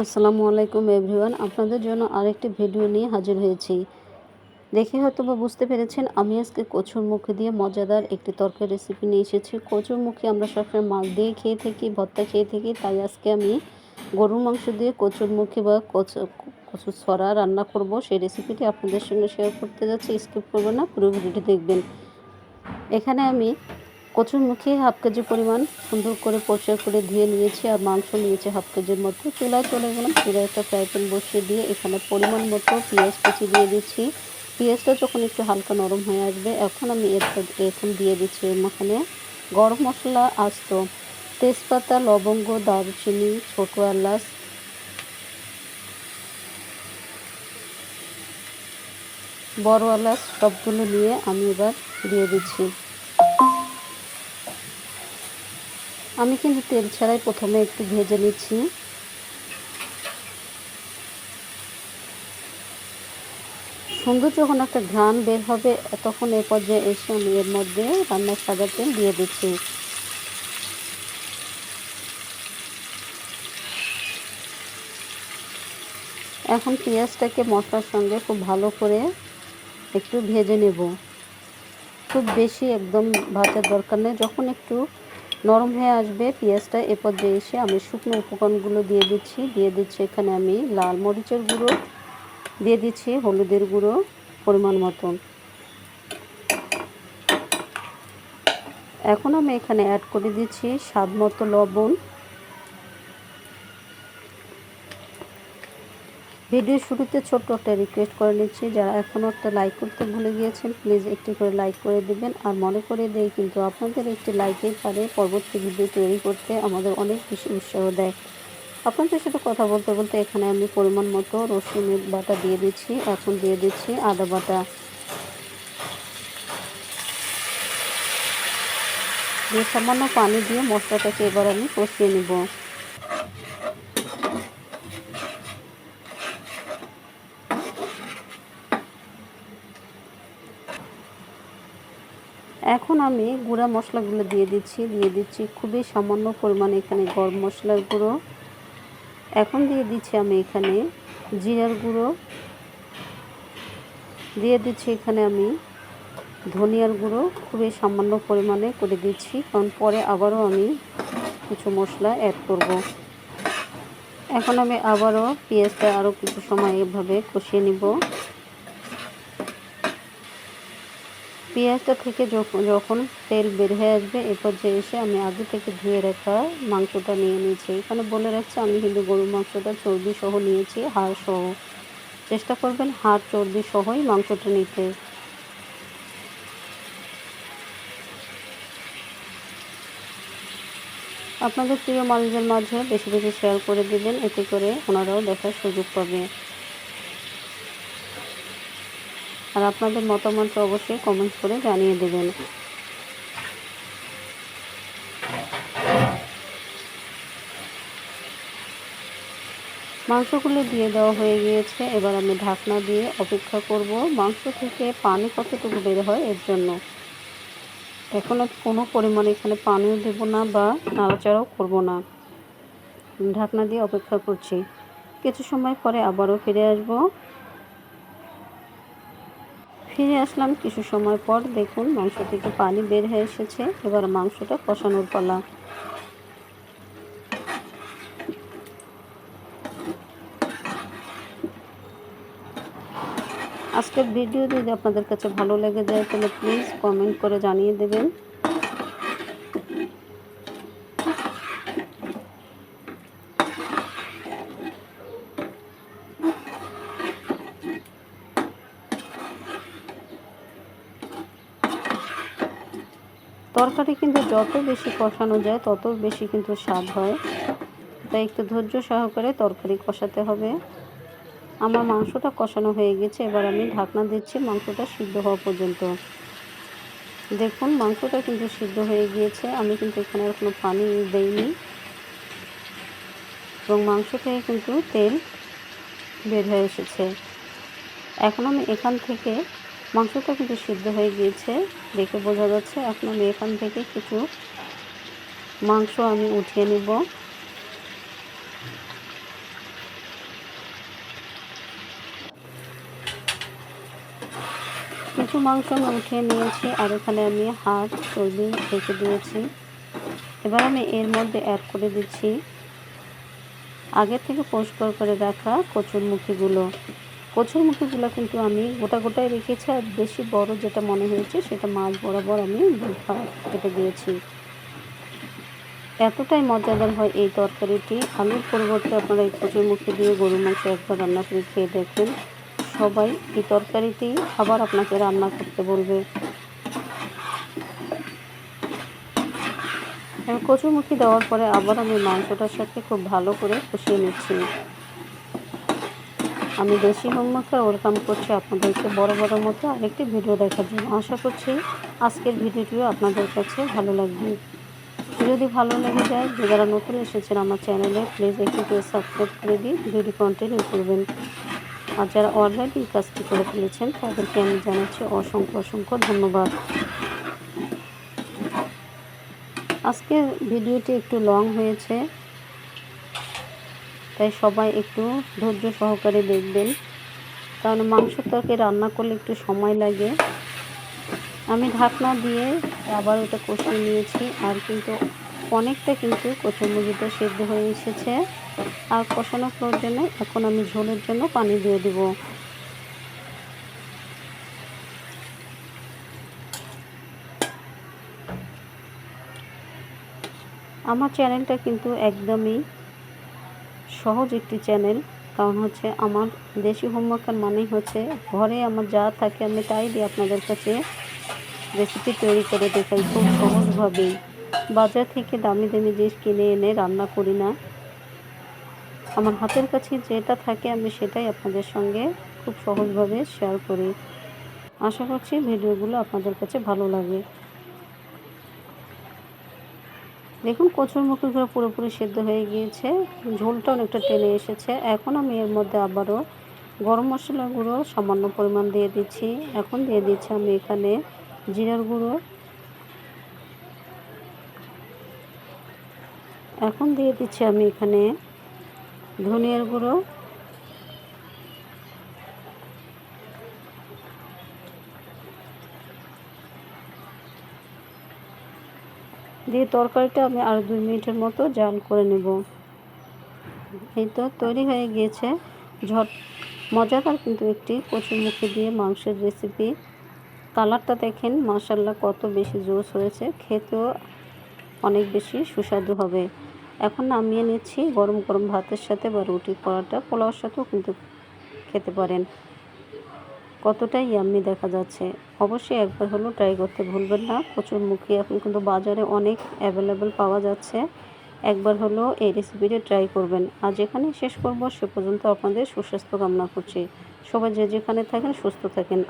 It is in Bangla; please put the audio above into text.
আসসালামু আলাইকুম এভরিওয়ান, আপনাদের জন্য আরেকটি ভিডিও নিয়ে হাজির হয়েছি। দেখে হয়তো বা বুঝতে পেরেছেন, আমি আজকে কচুর মুখে দিয়ে মজাদার একটি তরকারি রেসিপি নিয়ে এসেছি। কচুর মুখে আমরা সবসময় মাছ দিয়ে খেয়ে থাকি, ভর্তা খেয়ে থাকি, তাই আজকে আমি গরুর মাংস দিয়ে কচুর মুখে বা কচু কচুর ছড়া রান্না করব। সেই রেসিপিটি আপনাদের সঙ্গে শেয়ার করতে যাচ্ছি স্কিপ করবেন না, পুরো ভিডিওটি দেখবেন। এখানে আমি কচুর মুখে হাফ কেজি পরিমাণ সুন্দর করে পরিষ্কার করে ধুয়ে নিয়েছি আর মাংস নিয়েছি হাফ কেজির মতো চুলায় চলে গেলাম। চুলায় একটা ফ্রাই প্যান বসিয়ে দিয়ে এখানে পরিমাণ মতো পেঁয়াজ কুচি দিয়ে দিচ্ছি। পেঁয়াজটা যখন একটু হালকা নরম হয়ে আসবে, এখন আমি এখন দিয়ে দিচ্ছি এখানে গরম মশলা, আস্ত তেজপাতা, লবঙ্গ, দারুচিনি, ছোটো এলাচ। বড় এলাচ সবগুলো নিয়ে আমি এবার দিয়ে দিচ্ছি। আমি কিন্তু তেল ছাড়াই প্রথমে একটু ভেজে নিচ্ছি। সুন্দর যখন একটা ঘ্রাণ বের হবে, তখন এ পর্যায়ে এসে আমি এর মধ্যে রান্নার সাদা তেল দিয়ে দিচ্ছি। এখন পেঁয়াজটাকে মশলার সঙ্গে খুব ভালো করে একটু ভেজে নেব। খুব বেশি একদম ভাজার দরকার নেই। যখন একটু নরম হয়ে আসবে পেঁয়াজটা এরপর দিয়ে এসে আমি শুকনো উপকরণগুলো দিয়ে দিচ্ছি। দিয়ে দিচ্ছি এখানে আমি লাল মরিচের গুঁড়ো, দিয়ে দিচ্ছি হলুদের গুঁড়ো পরিমাণ মতন এখন আমি এখানে অ্যাড করে দিচ্ছি স্বাদ মতো লবণ। ভিডিও শুরুতে ছোট্ট একটা রিকোয়েস্ট করে নিচ্ছি। যারা এখনও একটা লাইক করতে ভুলে গিয়েছেন প্লিজ একটি করে লাইক করে দেবেন। আর মনে করে দেয় কিন্তু আপনাদের একটি লাইকেই পারে পরবর্তী ভিডিও তৈরি করতে আমাদের অনেক বেশি উৎসাহ দেয়। আপনাদের সাথে কথা বলতে বলতে এখানে আমি পরিমাণ মতো রসুনের বাটা দিয়ে দিচ্ছি এখন দিয়ে দিচ্ছি, আদা বাটা। সামান্য পানি দিয়ে মশলাটাকে এবার আমি কষিয়ে নেব। এখন আমি গুঁড়া মশলাগুলো দিয়ে দিচ্ছি দিয়ে দিচ্ছি খুবই সামান্য পরিমাণে এখানে গরম মশলার গুঁড়ো। এখন দিয়ে দিচ্ছি আমি এখানে জিরার গুঁড়ো। দিয়ে দিচ্ছি এখানে আমি ধনিয়ার গুঁড়ো, খুবই সামান্য পরিমাণে করে দিচ্ছি। কারণ পরে আবারও আমি কিছু মশলা অ্যাড করব। এখন আমি আবারও পেঁয়াজটা আরও কিছু সময় এভাবে কষিয়ে নিব। পেঁয়াজটা থেকে যখন তেল বের হয়ে আসবে, এ পর্যায়ে এসে আমি আগে থেকে ধুয়ে রাখা মাংসটা নিয়ে নিয়েছি। এখানে বলে রাখছি, আমি কিন্তু গরুর মাংসটা চর্বি সহ নিয়েছি হাড় সহ চেষ্টা করবেন হাড় চর্বি সহই মাংসটা নিতে। আপনাদের প্রিয় মানুষদের মাঝে বেশি বেশি শেয়ার করে দিবেন, এতে করে ওনারাও দেখার সুযোগ পাবে। আর আপনাদের মতামত অবশ্যই কমেন্ট করে জানিয়ে দেবেন। মাংসগুলো দিয়ে দেওয়া হয়ে গিয়েছে। এবার আমি ঢাকনা দিয়ে অপেক্ষা করব মাংস থেকে পানি কতটুকু বের হয় এর জন্য। এখন কোনো পরিমাণে এখানে পানিও দেব না বা নাড়াচাড়াও করব না। ঢাকনা দিয়ে অপেক্ষা করছি। কিছু সময় পরে আবারও ফিরে আসব। ফিরে আসলাম কিছু সময় পর দেখুন মাংস থেকে পানি বের হয়ে এসেছে। এবার মাংসটা কষানোর পালা। আজকের ভিডিও যদি আপনাদের কাছে ভালো লেগে যায়, তাহলে প্লিজ কমেন্ট করে জানিয়ে দেবেন। তরকারি কিন্তু যত বেশি কষানো যায়, তত বেশি কিন্তু স্বাদ হয়। তাই একটু ধৈর্য সহকারে তরকারি কষাতে হবে। আমার মাংসটা কষানো হয়ে গেছে, এবার আমি ঢাকনা দিচ্ছি, মাংসটা সিদ্ধ হওয়া পর্যন্ত। দেখুন, মাংসটা কিন্তু সিদ্ধ হয়ে গিয়েছে। আমি কিন্তু এখানে আর কোনো পানি দেইনি। এবং মাংস থেকে কিন্তু তেল বের হয়ে এসেছে। এখন আমি এখান থেকে মাংসটা কিন্তু সিদ্ধ হয়ে গিয়েছে। দেখে বোঝা যাচ্ছে এখন আমি এখান থেকে কিছু মাংস আমি উঠিয়ে নেব। কিছু মাংস আমি উঠিয়ে নিয়েছি আর এখানে আমি হাত চর্বি রেখে দিয়েছি। এবার আমি এর মধ্যে অ্যাড করে দিচ্ছি। আগে থেকে পরিষ্কার করে রাখা কচুর মুখিগুলো কচুরমুখিগুলো কিন্তু আমি গোটা গোটাই রেখেছি আর বেশি বড় যেটা মনে হয়েছে সেটা মাছ বরাবর আমি কেটে দিয়েছি। এতটাই মজাদার হয় এই তরকারিটি। আলুর পরিবর্তে আপনারা এই কচুরমুখি দিয়ে গরু মাংস একবার রান্না করে খেয়ে দেখবেন। সবাই এই তরকারিটি আবার আপনাকে রান্না করতে বলবে। আমি কচুরমুখি দেওয়ার পরে আবার আমি মাংসটার সাথে খুব ভালো করে কষিয়ে নিচ্ছি। আমি বেশি হোমওয়ার্কটা ওয়েলকাম করছি আপনাদেরকে বড় বড় মতো আরেকটি ভিডিও দেখার জন্য আশা করছি আজকের ভিডিওটিও আপনাদের কাছে ভালো লাগবে। যদি ভালো লেগে যায়, যে যারা নতুন এসেছেন আমার চ্যানেলে প্লিজ একটু করে সাবস্ক্রাইব করে দিয়ে ভিডিওটি কন্টিনিউ করবেন। আর যারা অলরেডি এই কাজটি করে ফেলেছেন, তাদেরকে আমি জানাচ্ছি অসংখ্য অসংখ্য ধন্যবাদ। আজকের ভিডিওটি একটু লং হয়েছে। তাই সবাই একটু ধৈর্য সহকারে দেখবেন। কারণ মাংস তরকারি রান্না করলে একটু সময় লাগে। আমি ঢাকনা দিয়ে আবার ওটা কষিয়ে নিয়েছি, আর কিন্তু অনেকটা কিন্তু কচুরমুজিটা সেদ্ধ হয়ে এসেছে। আর কষানো প্রয়োজনে এখন আমি ঝোলের জন্য পানি দিয়ে দেব। আমার চ্যানেলটা কিন্তু একদমই সহজ একটি চ্যানেল, কারণ হচ্ছে আমার দেশি হোমওয়ার্কের মানেই হচ্ছে ঘরে আমার যা থাকে আমি তাই দিয়ে আপনাদের কাছে রেসিপি তৈরি করে দেখাই খুব সহজভাবেই বাজার থেকে দামি দামি জিনিস কিনে এনে রান্না করি না। আমার হাতের কাছে যেটা থাকে আমি সেটাই আপনাদের সঙ্গে খুব সহজভাবে শেয়ার করি। আশা করছি ভিডিওগুলো আপনাদের কাছে ভালো লাগে। দেখুন, কচুর মুখিগুলো পুরোপুরি সেদ্ধ হয়ে গিয়েছে। ঝোলটা অনেকটা টেনে এসেছে। এখন আমি এর মধ্যে আবারও গরম মশলা গুঁড়ো সামান্য পরিমাণ দিয়ে দিচ্ছি। এখন দিয়ে দিচ্ছি আমি এখানে জিরার গুঁড়ো। এখন দিয়ে দিচ্ছি আমি এখানে ধনিয়ার গুঁড়ো। দিয়ে তরকারিটা আমি আর দুই মিনিটের মতো জাল করে নেব। এই তো তৈরি হয়ে গিয়েছে। ঝট, মজাদার কিন্তু একটি কচুরমুখী দিয়ে মাংসের রেসিপি কালারটা দেখেন মাসাল্লাহ কত বেশি জোস হয়েছে। খেতেও অনেক বেশি সুস্বাদু হবে। এখন নামিয়ে নিচ্ছি গরম গরম ভাতের সাথে বা রুটি পরাটা। পোলাওর সাথেও কিন্তু খেতে পারেন। কতটাই ইয়াম্মি দেখা যাচ্ছে। অবশ্যই একবার হলেও ট্রাই করতে ভুলবেন না। প্রচুর মুখে এখন কিন্তু বাজারে অনেক অ্যাভেলেবেল পাওয়া যাচ্ছে। একবার হলেও এই রেসিপিটি ট্রাই করবেন। আর যেখানে শেষ করব। সে পর্যন্ত আপনাদের সুস্বাস্থ্য কামনা করছি। সবাই যে যেখানে থাকেন সুস্থ থাকেন।